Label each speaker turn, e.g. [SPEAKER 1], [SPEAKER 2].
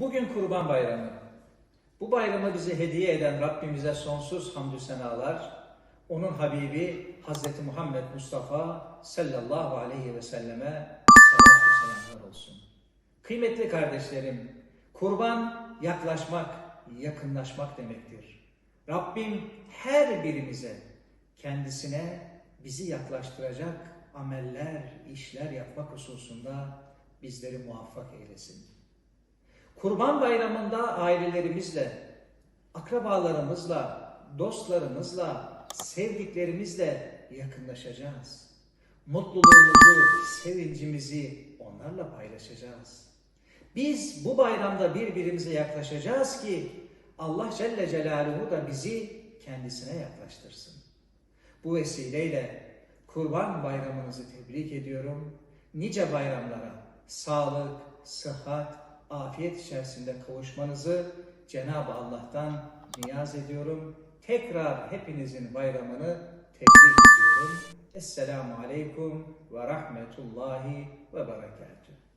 [SPEAKER 1] Bugün Kurban Bayramı. Bu bayramı bize hediye eden Rabbimize sonsuz hamdü senalar, onun Habibi Hazreti Muhammed Mustafa sallallahu aleyhi ve selleme salatu selamlar olsun. Kıymetli kardeşlerim, kurban yaklaşmak, yakınlaşmak demektir. Rabbim her birimize kendisine bizi yaklaştıracak ameller, işler yapmak hususunda bizleri muvaffak eylesin. Kurban bayramında ailelerimizle, akrabalarımızla, dostlarımızla, sevdiklerimizle yakınlaşacağız. Mutluluğumuzu, sevincimizi onlarla paylaşacağız. Biz bu bayramda birbirimize yaklaşacağız ki Allah Celle Celaluhu da bizi kendisine yaklaştırsın. Bu vesileyle Kurban Bayramınızı tebrik ediyorum. Nice bayramlara sağlık, sıhhat, afiyet içerisinde kavuşmanızı Cenab-ı Allah'tan niyaz ediyorum. Tekrar hepinizin bayramını tebrik ediyorum. Esselamu Aleyküm ve Rahmetullahi ve Berekatuhu.